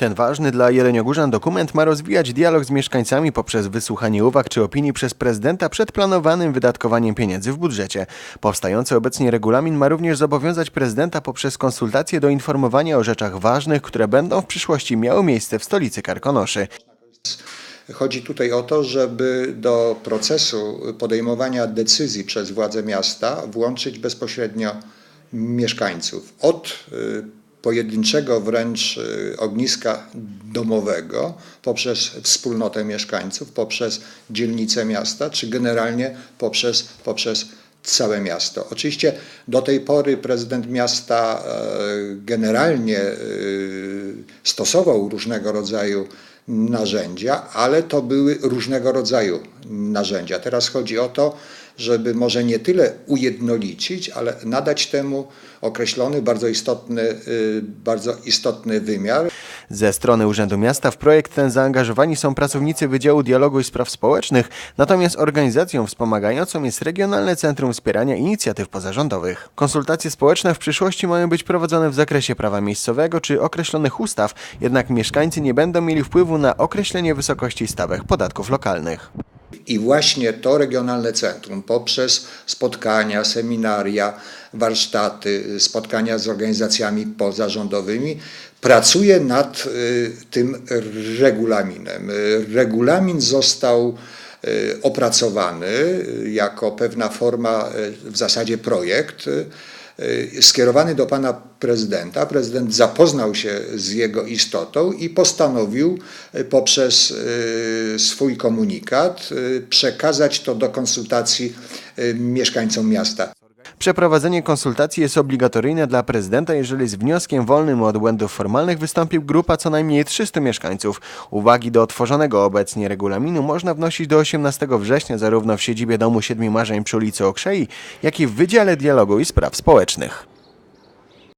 Ten ważny dla Jeleniogórzan dokument ma rozwijać dialog z mieszkańcami poprzez wysłuchanie uwag czy opinii przez prezydenta przed planowanym wydatkowaniem pieniędzy w budżecie. Powstający obecnie regulamin ma również zobowiązać prezydenta poprzez konsultacje do informowania o rzeczach ważnych, które będą w przyszłości miały miejsce w stolicy Karkonoszy. Chodzi tutaj o to, żeby do procesu podejmowania decyzji przez władze miasta włączyć bezpośrednio mieszkańców. Od y, pojedynczego wręcz y, ogniska domowego, poprzez wspólnotę mieszkańców, poprzez dzielnicę miasta, czy generalnie poprzez, poprzez całe miasto. Oczywiście do tej pory prezydent miasta e, generalnie e, stosował różnego rodzaju narzędzia, ale to były różnego rodzaju narzędzia. Teraz chodzi o to, żeby może nie tyle ujednolicić, ale nadać temu określony bardzo istotny, y, bardzo istotny wymiar. Ze strony Urzędu Miasta w projekt ten zaangażowani są pracownicy Wydziału Dialogu i Spraw Społecznych, natomiast organizacją wspomagającą jest Regionalne Centrum Wspierania Inicjatyw Pozarządowych. Konsultacje społeczne w przyszłości mają być prowadzone w zakresie prawa miejscowego czy określonych ustaw, jednak mieszkańcy nie będą mieli wpływu na określenie wysokości stawek podatków lokalnych. I właśnie to regionalne centrum poprzez spotkania, seminaria, warsztaty, spotkania z organizacjami pozarządowymi pracuje nad y, tym regulaminem. Y, Regulamin został y, opracowany jako pewna forma, w zasadzie projekt, skierowany do pana prezydenta. Prezydent zapoznał się z jego istotą i postanowił y, poprzez y, swój komunikat przekazać to do konsultacji mieszkańcom miasta. Przeprowadzenie konsultacji jest obligatoryjne dla prezydenta, jeżeli z wnioskiem wolnym od błędów formalnych wystąpił grupa co najmniej 300 mieszkańców. Uwagi do otworzonego obecnie regulaminu można wnosić do 18 września zarówno w siedzibie Domu Siedmiu Marzeń przy ulicy Okrzei, jak i w Wydziale Dialogu i Spraw Społecznych.